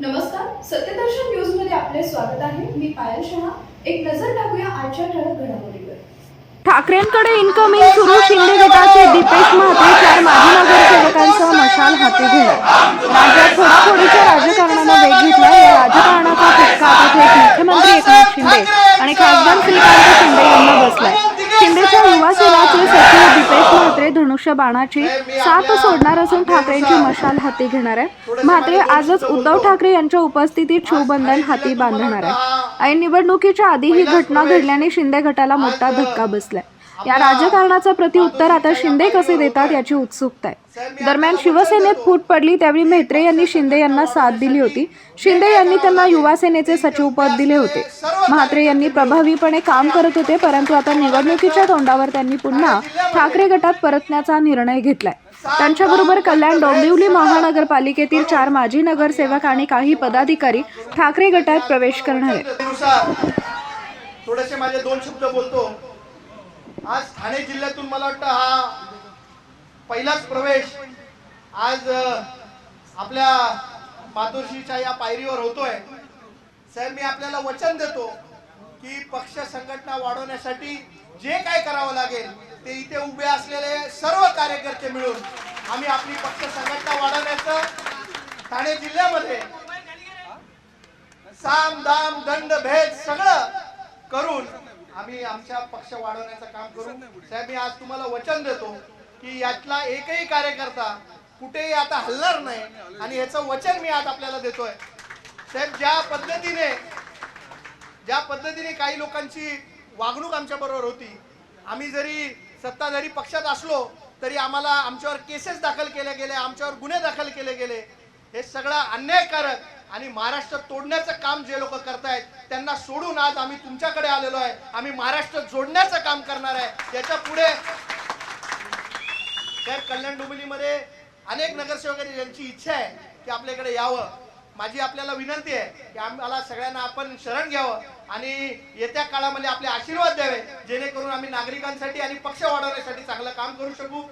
नमस्कार सत्यदर्शन न्यूजमध्ये आपले स्वागत आहे. मी पायल शहा. एक नजर टाकूया आजच्या ठळक घडामोडीवर. ठाकरेंकडे इन्कमिंग सुरू शिंदे गटाचे दीपेश महाते चार माजी नगरसेवकांसह मशाल हाती घेणार. राज्यात फोडाफोडीच्या राजकारणानं वेग घेतला या राजकारणाचा फटका आता थेट मुख्यमंत्री एकनाथ शिंदे आणि खासदार श्रीकांत शिंदे यांना बसलाय. म्हात्रे धनुष्य बाणाची साथ सोडणार असून ठाकरेंची मशाल हाती घेणार आहे. म्हात्रे आजच उद्धव ठाकरे यांच्या उपस्थितीत शिवबंधन हाती बांधणार आहे. ऐन निवडणुकीच्या आधी ही घटना घडल्याने शिंदे गटाला मोठा धक्का बसलाय. या राजकारणाचं प्रत्युत्तर आता शिंदे कसे देतात याची उत्सुकता आहे. दरम्यान शिवसेनेत फूट पडली त्यावेळी म्हेत्रे यांनी शिंदे यांना साथ दिली होती. शिंदे यांनी त्यांना युवा सेनेचे सचिवपद दिले होते. म्हात्रे यांनी प्रभावीपणे काम करत होते परंतु आता निवडणुकीच्या तोंडावर त्यांनी पुन्हा ठाकरे गटात परतण्याचा निर्णय घेतलाय. त्यांच्याबरोबर कल्याण डोंबिवली महानगरपालिकेतील चार माजी नगरसेवक आणि काही पदाधिकारी ठाकरे गटात प्रवेश करणार आहेत. थोडेसे माझे दोन शब्द बोलतो. आज ठाणे जिल्ह्यातून मला वाटतं हा पहिलाच प्रवेश आज आपल्या मातोश्रीच्या या पायरीवर होतोय. साहेब मी आपल्याला वचन देतो की पक्ष संघटना वाढवण्यासाठी जे काय करावं लागेल ते इथे उभे असलेले सर्व कार्यकर्ते मिळून आम्ही आपली पक्ष संघटना वाढवण्याचं ठाणे जिल्ह्यामध्ये साम दाम दंड भेद सगळं करून आम्ही आमच्या पक्ष वाढवण्याचं काम करू. साहेब मी आज तुम्हाला वचन देतो की यातला एकही कार्यकर्ता कुठेही आता हलणार नाही आणि याचं वचन मी आज आपल्याला देतोय. साहेब ज्या पद्धतीने ज्या पद्धतीने काही लोकांची वागणूक आमच्या बरोबर होती आम्ही जरी सत्ताधारी पक्षात असलो तरी आम्हाला आमच्यावर केसेस दाखल केल्या गेल्या आमच्यावर गुन्हे दाखल केले गेले. हे सगळं अन्यायकारक आणि महाराष्ट्र तोडण्याचं काम जे लोक करतायत सोडून आज आम्ही तुमच्याकडे आलेलो आहे. आम्ही महाराष्ट्र जोडण्याचं काम करणार आहे. त्याच्या पुढे तर कल्याण डोंबिवलीमध्ये अनेक नगरसेवकांची ज्यांची इच्छा आहे की आपल्याकडे यावं माझी आपल्याला विनंती आहे की आम्हाला सगळ्यांना आपण शरण घ्यावं आणि येत्या काळामध्ये आपले आशीर्वाद द्यावे जेणेकरून आम्ही नागरिकांसाठी आणि पक्ष वाढवण्यासाठी चांगलं काम करू शकू.